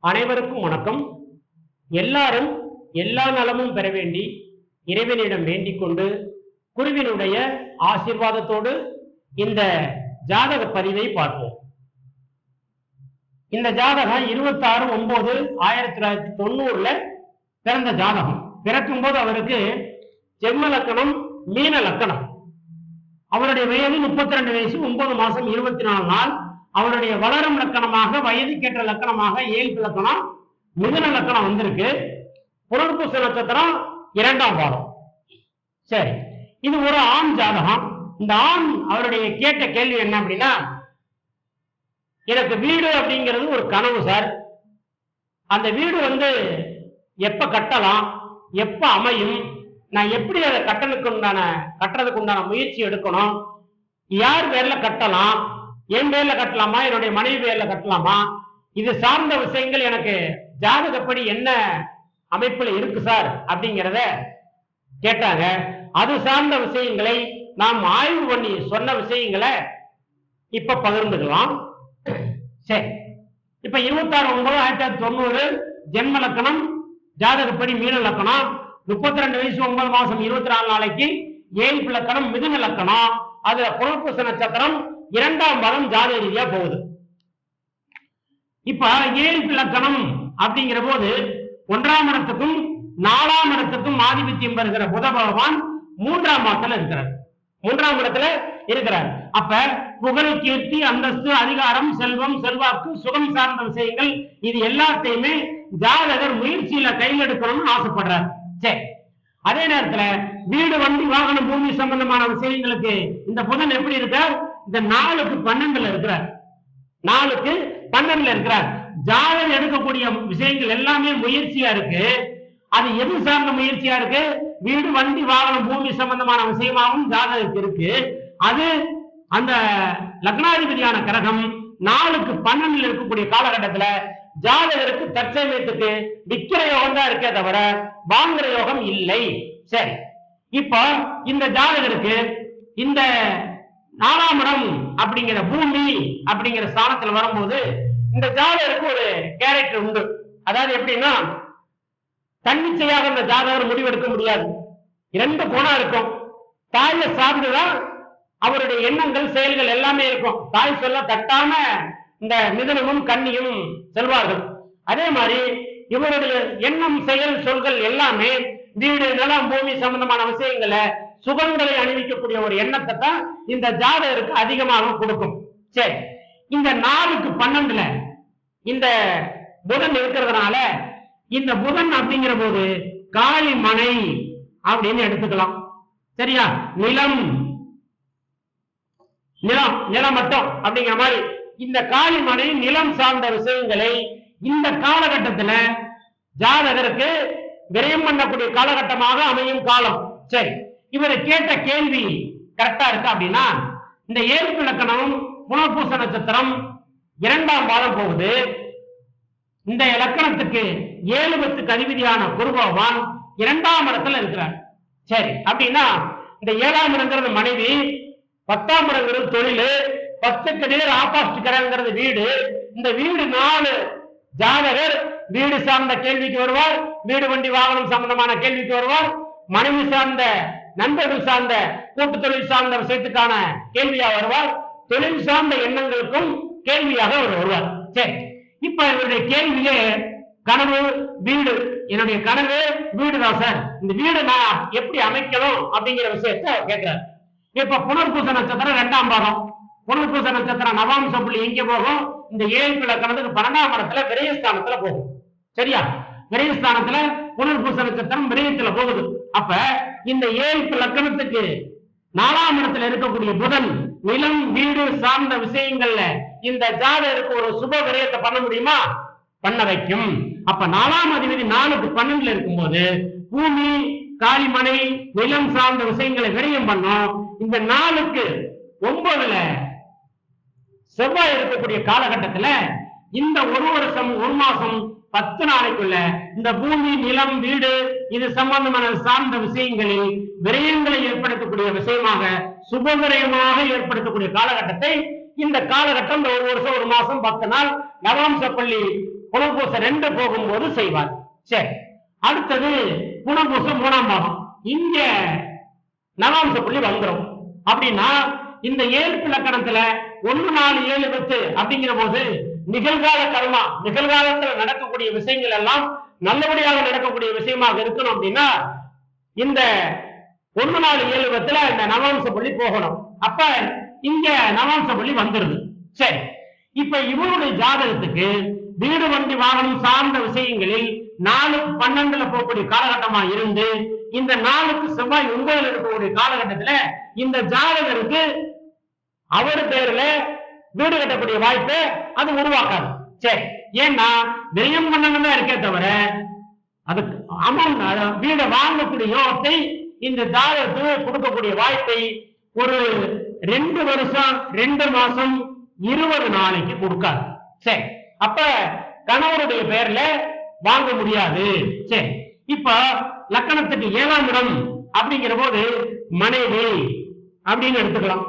அனைவருக்கும் வணக்கம். எல்லாரும் எல்லா நலமும் பெற வேண்டி இறைவனிடம் வேண்டிக் கொண்டு குருவினுடைய ஆசீர்வாதத்தோடு இந்த ஜாதக பதிவை பார்ப்போம். இந்த ஜாதகம் இருபத்தாறு ஒன்பது ஆயிரத்தி தொள்ளாயிரத்தி தொண்ணூறுல பிறந்த ஜாதகம். பிறக்கும் போது அவருக்கு ஜென்ம லக்கணம் மீன லக்கணம். அவருடைய வயது முப்பத்தி ரெண்டு வயசு ஒன்பது மாசம் இருபத்தி நாலு நாள். அவருடைய வளரும் லக்கணமாக வயதுக்கேற்ற லக்கணமாக ஏழு லக்கணம் மிதுன லக்கணம் வந்திருக்கு. புனர்பூச நட்சத்திரம் இரண்டாம் பாதம். சரி இது ஒரு ஆண் ஜாதகம். இந்த ஆண் அவருடைய கேட்ட கேள்வி என்ன அப்படின்னா எனக்கு வீடு அப்படிங்கிறது ஒரு கனவு சார். அந்த வீடு வந்து எப்ப கட்டலாம் எப்ப அமையும் நான் எப்படி அதை கட்டணுக்கு உண்டான கட்டுறதுக்கு உண்டான முயற்சி எடுக்கணும் யார் பேர்ல கட்டலாம் என் பேர்ல கட்டலாமா? என்னுடைய மனைவி பேர்ல கட்டலாமா? இது சார்ந்த விஷயங்கள் எனக்கு ஜாதகப்படி என்ன அமைப்புல இருக்கு சார் அப்படிங்கிறத கேட்டாங்க. அது சார்ந்த விஷயங்களை நாம் ஆய்வு பண்ணி சொன்ன விஷயங்களை இப்ப பகிர்ந்துக்கலாம். சரி. இப்ப இருபத்தாறு ஒன்பது ஆயிரத்தி தொள்ளாயிரத்தி தொண்ணூறு ஜென்ம லக்கணம் ஜாதகப்படி மீன லக்கணம் முப்பத்தி ரெண்டு வயசு ஒன்பது மாசம் இருபத்தி நாலு நாளைக்கு ஏழு லக்கணம் மிதுன லக்கணம் அதுல புனர்பூச நட்சத்திரம் இரண்டாம் பலம் ஜாதக ரீதியா போகுது. இப்ப ஏழ்பு லக்கணம் அப்படிங்கிற போது ஒன்றாம் இடத்துக்கும் நாலாம் இடத்துக்கும் ஆதிபத்தியம் வருகிற புத பகவான் மூன்றாம் மாதத்துல இருக்கிறார். மூன்றாம் இடத்துல இருக்கிறார். அப்ப புகழ் கீர்த்தி அந்தஸ்து அதிகாரம் செல்வம் செல்வாக்கு சுகம் சார்ந்த விஷயங்கள் இது எல்லாத்தையுமே ஜாதகர் முயற்சியில கையில் எடுக்கணும்னு ஆசைப்படுறார். சரி அதே நேரத்துல வீடு வண்டி வாகனம் பூமி சம்பந்தமான விஷயங்களுக்கு இந்த புதன் எப்படி இருக்கார்? இந்த நாலுக்கு பன்னெண்டுல இருக்கிறார். நாலுக்கு பன்னெண்டுல இருக்கிறார். ஜாதகம் எடுக்கக்கூடிய விஷயங்கள் எல்லாமே முயற்சியா இருக்கு. அது எது சார்ந்த முயற்சியா இருக்கு? வீடு வண்டி வாகனம் பூமி சம்பந்தமான விஷயமாகவும் ஜாதகத்துக்கு இருக்கு. அது அந்த லக்னாதிபதியான கிரகம் நாலுக்கு பன்னெண்டுல இருக்கக்கூடிய காலகட்டத்துல ஜாதகருக்கு தற்சமயத்துக்கு விக்கிர யோகம் தான் இருக்கே தவிர வாங்குற யோகம் இல்லை. சரி. இப்போ இந்த ஜாதகருக்கு இந்த நாலாம் இடம் அப்படிங்கிற பூமி அப்படிங்கிற ஸ்தானத்துல வரும்போது இந்த ஜாதகருக்கு ஒரு கேரக்டர் உண்டு. அதாவது எப்படின்னா தன்னிச்சையாக இந்த ஜாதகர் முடிவெடுக்க முடியாது. இரண்டு குணம் இருக்கும். தாயை சார்ந்துதான் அவருடைய எண்ணங்கள் செயல்கள் எல்லாமே இருக்கும். தாய் சொல்ல தட்டாம இந்த மிதனமும் கன்னியும் செல்வார்கள். அதே மாதிரி இவருடைய எண்ணம் செயல் சொல்கள் எல்லாமே வீடு நிலம் பூமி சம்பந்தமான விஷயங்களை சுகங்களை அணிவிக்கக்கூடிய ஒரு எண்ணத்தை தான் இந்த ஜாதகருக்கு அதிகமாக கொடுக்கும். சரி இந்த நாலுக்கு பன்னெண்டுல இந்த புதன் இருக்கிறதுனால இந்த புதன் அப்படிங்கிற போது காளி மனை அப்படின்னு எடுத்துக்கலாம். சரியா? நிலம். நிலம் நிலம் மட்டும் அப்படிங்கிற மாதிரி இந்த காளி மனை நிலம் சார்ந்த விஷயங்களை இந்த காலகட்டத்துல ஜாதகருக்கு விரயம் பண்ணக்கூடிய காலகட்டமாக அமையும் காலம். சரி இவர் கேட்ட கேள்வி கரெக்டா இருக்கா அப்படின்னா இந்த ஏழு இலக்கணம் புனர்பூச நட்சத்திரம் இரண்டாம் பாதம் போகுது. இந்த இலக்கணத்துக்கு ஏழு பத்துக்கு அதிபதியான குரு பகவான் இரண்டாம் இடத்துல இருக்கிறார். சரி அப்படின்னா இந்த ஏழாம் இடங்கிறது மனைவி பத்தாம் இடங்கிறது தொழில் பத்துக்கு நேர் ஆபாஸ்ட் கிரகங்கிறது வீடு. இந்த வீடு நாலு ஜாதகர் வீடு சார்ந்த கேள்விக்கு வருவார் வீடு வண்டி வாகனம் சம்பந்தமான கேள்விக்கு வருவார் மனைவி சார்ந்த நண்பர்கள் சார்ந்த கூட்டு தொழில் சார்ந்த விஷயத்துக்கான கேள்வியா வருவார். தொழில் சார்ந்த எண்ணங்களுக்கும் கேள்வியாக அவர் வருவார். சரி இப்ப இவருடைய கேள்வியே கனவு வீடு. என்னுடைய கனவு வீடுதான் சார். இந்த வீடு நான் எப்படி அமைக்கணும் அப்படிங்கிற விஷயத்த கேட்கிறார். இப்ப புனர்பூச நட்சத்திரம் இரண்டாம் பாகம். புனர்பூச நட்சத்திரம் நவாம்ச புள்ளி எங்க போகும்? இந்த ஏழு இலக்கணத்துக்கு பன்னெண்டாம் இடத்துல விரயஸ்தானத்துல போகும். சரியா? விரயஸ்தானத்துல புனர்பூச நட்சத்திரம் விரயத்துல போகுது. அப்ப இந்த ஏழு லக்கணத்துக்கு நாலாம் இடத்துல இருக்கக்கூடிய புதன் நிலம் வீடு சார்ந்த விஷயங்கள்ல இந்த ஜாதகருக்கு ஒரு சுப விரயத்தை பண்ண முடியுமா? பண்ண வைக்கும். அப்ப நாலாம் அதிபதி நாலுக்கு பன்னெண்டுல இருக்கும்போது பூமி காளிமனை நிலம் சார்ந்த விஷயங்களை விரயம் பண்ணும். இந்த நாளுக்கு ஒன்பதுல செவ்வாய் இருக்கக்கூடிய காலகட்டத்துல இந்த ஒரு வருஷம் ஒரு மாசம் பத்து நாளைக்குள்ள இந்த பூமி நிலம் வீடு இது சம்பந்தமான சார்ந்த விஷயங்களில் விரயங்களை ஏற்படுத்தக்கூடிய விஷயமாக சுபவிரயமாக ஏற்படுத்தக்கூடிய காலகட்டத்தை இந்த காலகட்டம் இந்த ஒரு வருஷம் ஒரு மாசம் பத்து நாள் நவாம்ச பள்ளி புனர்பூசம் ரெண்டு போகும்போது செய்வார். சரி. அடுத்தது புனர்பூசம் மூணாம் பாகம். இங்க நவாம்ச பள்ளி வந்துரும். அப்படின்னா இந்த ஏழ்பு லக்கணத்துல ஒண்ணு நாலு ஏழு பத்து அப்படிங்கிற போது நிகழ்கால கர்மா நிகழ்காலத்துல நடக்கக்கூடிய விஷயங்கள் எல்லாம் நல்லபடியாக நடக்கக்கூடிய விஷயமாக இருக்கணும் அப்படின்னா இந்த ஒன்று நாலு ஏழு பத்துல இந்த நவாம்ச பள்ளி போகணும். அப்ப இங்க நவாம்ச பள்ளி வந்துருது. சரி. இப்ப இவருடைய ஜாதகத்துக்கு வீடு வண்டி வாகனம் சார்ந்த விஷயங்களில் நாலு பன்னெண்டுல போகக்கூடிய காலகட்டமா இருந்து இந்த நாளுக்கு செவ்வாய் ஒன்பதுல இருக்கக்கூடிய காலகட்டத்துல இந்த ஜாதகருக்கு அவர் பேர்ல வீடு கட்டக்கூடிய வாய்ப்பு அது உருவாக்காது சரி. ஏன்னா விரயம் பண்ணணும் தான் இருக்கே தவிர அது அமௌண்ட் வீடை வாங்கக்கூடிய யோகத்தை இந்த தாரத்து கொடுக்கக்கூடிய வாய்ப்பை ஒரு ரெண்டு வருஷம் ரெண்டு மாசம் இருபது நாளைக்கு கொடுக்காது. சரி. அப்ப கணவருடைய பேர்ல வாங்க முடியாது. சரி. இப்ப லக்கணத்துக்கு ஏழாம் இடம் அப்படிங்கிற போது மனைவி அப்படின்னு எடுத்துக்கலாம்.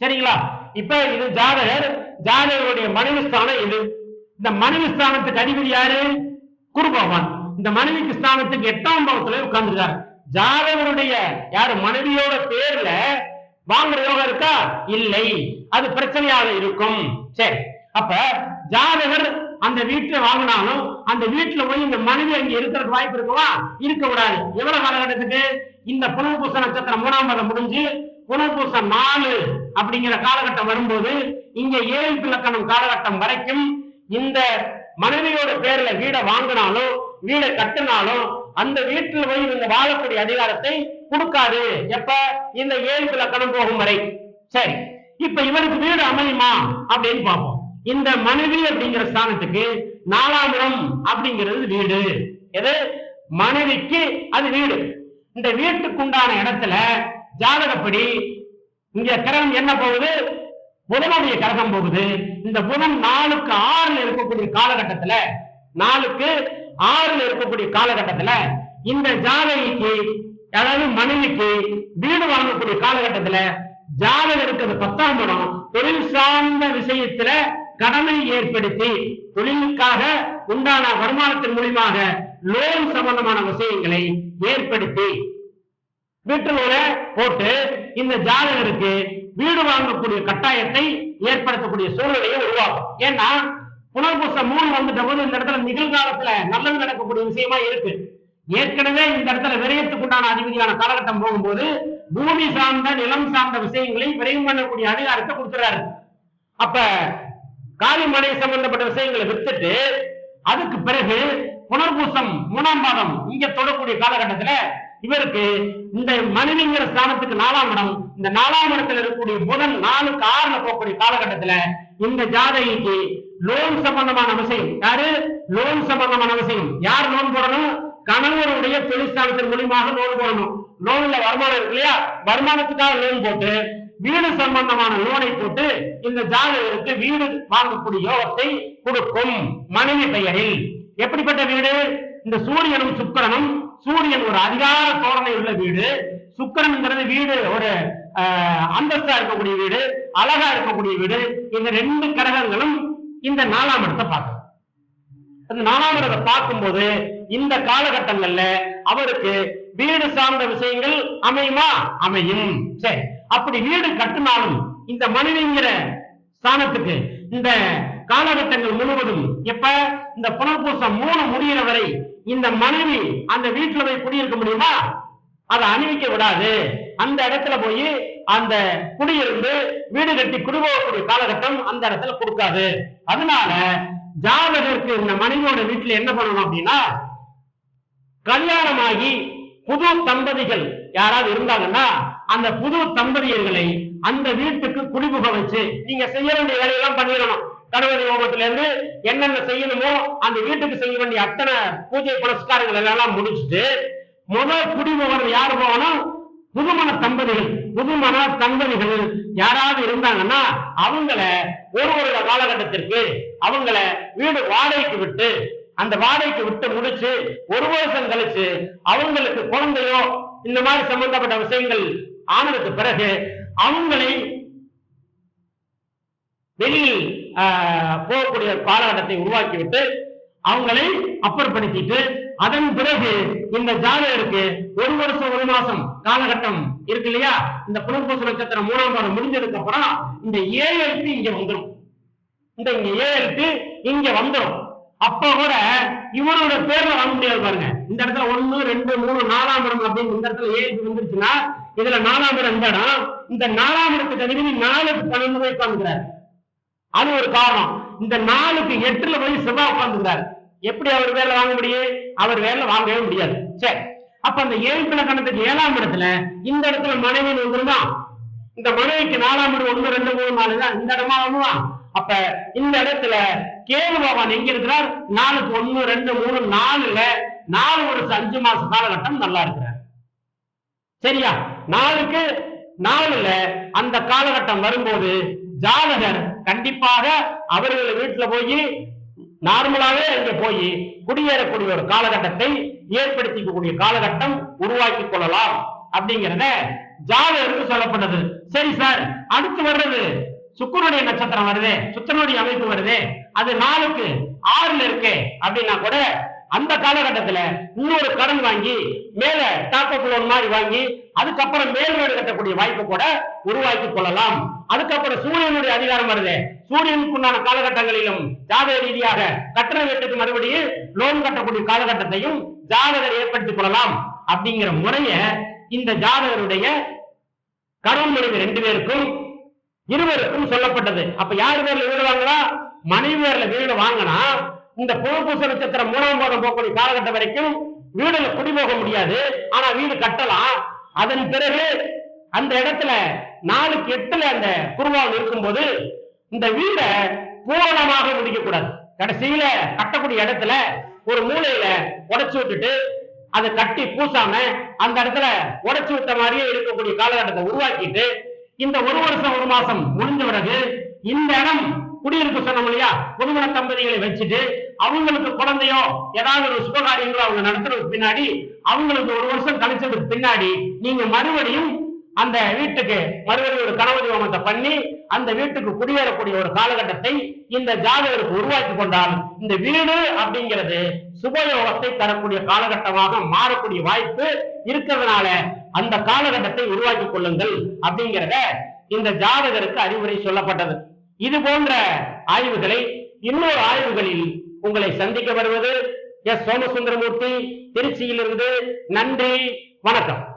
சரிங்களா? இப்ப இது ஜாதகர் ஜாதகருடைய மனைவி ஸ்தானம் இது. இந்த மனைவி ஸ்தானத்துக்கு அதிபதி யாரு? குரு பகவான். இந்த மனைவிக்கு ஸ்தானத்துக்கு எட்டாம் பாவத்துல உட்கார்ந்துருக்காரு. ஜாதகருடைய யாரு மனைவியோட பேர்ல வாங்குற யோகம் இருக்கா? இல்லை. அது பிரச்சனையாக இருக்கும். சரி. அப்ப ஜாதகர் அந்த வீட்டுல வாங்கினாலும் அந்த வீட்டுல போய் இந்த மனைவி அங்க இருக்கிறதுக்கு வாய்ப்பு இருக்குமா? இருக்க கூடாது. எவ்வளவு காலகட்டத்துக்கு? இந்த புனர்பூச நட்சத்திரம் மூணாம் மாதம் முடிஞ்சு புனர்பூச நாலு. அப்படிங்கிற காலகட்டம் வரும்போது இங்க ஏழு இலக்கணம் காலகட்டம் வரைக்கும் இந்த மனைவியோட பேர்ல வீடை வாங்கினாலும் வீடை கட்டினாலும் அந்த வீட்டில் போய் இவங்க வாழக்கூடிய அதிகாரத்தை கொடுக்காது. எப்ப? இந்த ஏழு இலக்கணம் போகும் வரை. சரி. இப்ப இவருக்கு வீடு அமையுமா? அப்படின்னு பார்ப்போம். இந்த மனைவி அப்படிங்கிற ஸ்தானத்துக்கு நாலாம் இடம் அப்படிங்கிறது வீடு. எது? மனைவிக்கு அது வீடு. இந்த வீட்டுக்குண்டான இடத்துல ஜாதகப்படி இங்க கிரகம் என்ன போகுது? புதனுடைய கிரகம் போகுது. இந்த புதன் நாலுக்கு ஆறுல இருக்கக்கூடிய காலகட்டத்துல நாலுக்கு ஆறுல இருக்கக்கூடிய காலகட்டத்துல இந்த ஜாதகிக்கு அதாவது மனைவிக்கு வீடு வாங்கக்கூடிய காலகட்டத்துல ஜாதகம் இருக்கிறது பத்தாம் இடம் தொழில் சார்ந்த விஷயத்துல கடனை ஏற்படுத்தி தொழிலுக்காக உண்டான வருமானத்தின் மூலியமாக லோன் சம்பந்தமான விஷயங்களை ஏற்படுத்தி வீட்டுல போட்டு இந்த ஜாதகருக்கு வீடு வாங்கக்கூடிய கட்டாயத்தை ஏற்படுத்தக்கூடிய சூழ்நிலையை உருவாக்கும். ஏன்னா புனர்பூச மூணு வந்துட்ட போது இந்த இடத்துல நிகழ்காலத்துல நல்லது நடக்கக்கூடிய விஷயமா இருக்கு. ஏற்கனவே இந்த இடத்துல விரயத்துக்குண்டான அதிபதியான காலகட்டம் போகும்போது பூமி சார்ந்த நிலம் சார்ந்த விஷயங்களை விரைவு பண்ணக்கூடிய அதிகாரத்தை கொடுத்துறாரு. அப்ப காலி மனை சம்பந்தப்பட்ட விஷயங்களை வித்துட்டு அதுக்கு பிறகு புனர்பூசம் மூணாம் மாதம் இங்க தொடக்கூடிய காலகட்டத்துல இவருக்கு இந்த மனைவிங்கிற ஸ்தானத்துக்கு நாலாம் இடம். இந்த நாலாம் இடத்துல இருக்கக்கூடிய புதன் நாலுக்கு ஆறுல போகக்கூடிய காலகட்டத்துல இந்த ஜாதகிக்கு லோன் சம்பந்தமான விஷயம் யாரு? லோன் சம்பந்தமான விஷயம் யார் லோன் போடணும்? கணவருடைய தொழிற்சாலத்தின் மூலியமாக லோன் போடணும். லோன்ல வருமானம் இருக்கு இல்லையா? வருமானத்துக்காக லோன் போட்டு வீடு சம்பந்தமான லோனை போட்டு இந்த ஜாதகருக்கு வீடு வாங்கக்கூடிய யோகத்தை கொடுக்கும். மனைவி பெயரில். எப்படிப்பட்ட வீடு? இந்த சூரியனும் சுக்கரனும் சூரியன் ஒரு அதிகார தோரணை உள்ள வீடு. சுக்கரன்ங்கிறது வீடு ஒரு அந்தஸ்தா இருக்கக்கூடிய வீடு அழகா இருக்கக்கூடிய வீடு. இந்த ரெண்டு கிரகங்களும் இந்த நாலாம் இடத்தை பார்க்கும். அந்த நாலாம் இடத்தை பார்க்கும்போது இந்த காலகட்டங்கள்ல அவருக்கு வீடு சார்ந்த விஷயங்கள் அமையுமா? அமையும். சரி. அப்படி வீடு கட்டினாலும் இந்த மனைவிங்கிற ஸ்தானத்துக்கு இந்த காலகட்டங்கள் முழுவதும் எப்ப? இந்த புனர்பூசம் மூணு முடிகிற வரை இந்த மனைவி அந்த வீட்டுல போய் குடியிருக்க முடியுமா? அதை அணிவிக்க விடாது அந்த இடத்துல போய் அந்த குடியிருந்து வீடு கட்டி குடிபோகக்கூடிய காலகட்டம் அந்த இடத்துல கொடுக்காது. அதனால ஜாதகருக்கு இந்த மனைவியோட வீட்டுல என்ன பண்ணணும் அப்படின்னா கல்யாணமாகி புது தம்பதிகள் யாராவது இருந்தாங்கன்னா அந்த புது தம்பதியர்களை அந்த வீட்டுக்கு குடிபுக வச்சு நீங்க செய்ய வேண்டிய வேலையெல்லாம் பண்ணிடணும். கணவதி ஹோமத்துல இருந்து என்னென்ன செய்யணுமோ அந்த வீட்டுக்கு செய்ய வேண்டிய அத்தனை பூஜை புரஸ்காரங்கள் எல்லாம் முடிச்சுட்டு முதல் குடிமுகர் யார் போகணும்? புதுமண தம்பதிகள் புதுமண தம்பதிகள். யாராவது இருந்தாங்கன்னா அவங்கள ஒரு ஒரு காலகட்டத்திற்கு அவங்கள வீடு வாடகைக்கு விட்டு அந்த வாடகைக்கு விட்டு முடிச்சு ஒரு வருஷம் கழிச்சு அவங்களுக்கு குழந்தையோ இந்த மாதிரி சம்பந்தப்பட்ட விஷயங்கள் ஆனதுக்கு பிறகு அவங்களை வெளியில் போகக்கூடிய காலகட்டத்தை உருவாக்கிவிட்டு அவங்களை அப்புறப்படுத்திட்டு அதன் பிறகு இந்த ஜாதகருக்கு ஒரு வருஷம் ஒரு மாசம் காலகட்டம் இருக்கு இல்லையா? இந்த புனர்பூச நட்சத்திரம் மூணாம் பாதம் முடிஞ்சதுக்கு அப்புறம் இந்த ஏஎல்பி இங்க வந்துடும் இந்த இங்க ஏஎல்பி இங்க வந்துடும் அப்ப கூட இவரோட பேர்ல வர முடியாது பாருங்க. இந்த இடத்துல ஒண்ணு ரெண்டு மூணு நாலாம் இடம் அப்படின்னு இந்த இடத்துல ஏஎல்பி வந்துருச்சுன்னா இதுல நாலாம் இடம் இந்த இடம் இந்த நாலாம் இடத்துக்கு அதிபதி நாலுக்கு பன்னெண்டு போய் அது ஒரு காரணம். இந்த நாளுக்கு எட்டுல போய் செவ்வாய் உட்கார்ந்துக்கிறார் எப்படி அவர் வேலை வாங்க முடியும்? அவர் வேலை வாங்கவே முடியாது. சரி. அப்ப அந்த ஏழு கணக்கு ஏழாம் இடத்துல இந்த இடத்துல மனைவின்னு வந்திருந்தான் இந்த மனைவிக்கு நாலாம் இடம் ஒண்ணு ரெண்டு மூணு நாலு தான் இந்த இடமா வந்துவான் அப்ப இந்த இடத்துல கேது பகவான் எங்க இருக்கிறார்? நாலுக்கு ஒண்ணு ரெண்டு மூணு நாலுல நாலு வருஷம் அஞ்சு மாச காலகட்டம் நல்லா இருக்கிறார். சரியா? நாலுக்கு நாலுல அந்த காலகட்டம் வரும்போது ஜாதகர் கண்டிப்பாக அவர்கள் வீட்டுல போய் நார்மலாவே அங்க போய் குடியேறக்கூடிய ஒரு காலகட்டத்தை ஏற்படுத்திக்கக்கூடிய காலகட்டம் உருவாக்கி கொள்ளலாம் அப்படிங்கிறத ஜாதகருக்கு சொல்லப்பட்டது. சரி சார் அடுத்து வர்றது சுக்கரனுடைய நட்சத்திரம் வருதே சுத்தனுடைய அமைப்பு வருதே அது நாளுக்கு ஆறுல இருக்கே அப்படின்னா கூட அந்த காலகட்டத்துல இன்னொரு கடன் வாங்கி மேல டாப் அப் லோன் மாதிரி வாங்கி அதுக்கப்புறம் மேல் கட்டக்கூடிய வாய்ப்பு கூட உருவாக்கி கொள்ளலாம். அதுக்கப்புறம் சூரியனுடைய அதிகாரம் வருது. சூரியனுக்குண்டான காலகட்டங்களிலும் ஜாதக ரீதியாக கட்டண வீட்டுக்கு மறுபடியும் லோன் கட்டக்கூடிய காலகட்டத்தையும் ஜாதகர் ஏற்படுத்திக் கொள்ளலாம் அப்படிங்கிற முறைய இந்த ஜாதகருடைய கடன் மனைவி ரெண்டு பேருக்கும் இருவருக்கும் சொல்லப்பட்டது. அப்ப யார் பேர்ல வீடு வாங்கினா மனைவி பேர்ல வீடு வாங்கினா இந்த புனர்பூச நட்சத்திரம் மூணாம் பாதம் போகக்கூடிய காலகட்டம் வரைக்கும் வீடுல குடிபோக முடியாது. ஆனா வீடு கட்டலாம். அதன் பிறகு அந்த இடத்துல நாலுக்கு எட்டுல அந்த குருவான் இருக்கும்போது இந்த வீடை பூரணமாக முடிக்க கூடாது. கடைசியில கட்டக்கூடிய இடத்துல ஒரு மூலையில உடைச்சு விட்டுட்டு அதை கட்டி பூசாம அந்த இடத்துல உடைச்சு விட்ட மாதிரியே இருக்கக்கூடிய காலகட்டத்தை உருவாக்கிட்டு இந்த ஒரு வருஷம் ஒரு மாசம் முடிஞ்ச பிறகு இந்த இடம் குடியிருப்பு சொன்னோம் இல்லையா? புதுமண தம்பதிகளை வச்சுட்டு அவங்களுக்கு குழந்தையோ ஏதாவது ஒரு சுபகாரியங்களோ அவங்க நடத்துறதுக்கு பின்னாடி அவங்களுக்கு ஒரு வருஷம் கழிச்சதுக்கு பின்னாடி நீங்க மறுபடியும் அந்த வீட்டுக்கு மறுபடியும் ஒரு கணவதி ஹோமத்தை பண்ணி அந்த வீட்டுக்கு குடியேறக்கூடிய ஒரு காலகட்டத்தை இந்த ஜாதகருக்கு உருவாக்கி கொண்டால் இந்த வீடு அப்படிங்கிறது சுபயோகத்தை தரக்கூடிய காலகட்டமாக மாறக்கூடிய வாய்ப்பு இருக்கிறதுனால அந்த காலகட்டத்தை உருவாக்கி கொள்ளுங்கள் அப்படிங்கிறத இந்த ஜாதகருக்கு அறிவுரை சொல்லப்பட்டது. இது போன்ற ஆய்வுகளை இன்னொரு ஆய்வுகளில் உங்களை சந்திக்க வருவது எஸ் சோமசுந்தரமூர்த்தி திருச்சியிலிருந்து நன்றி வணக்கம்.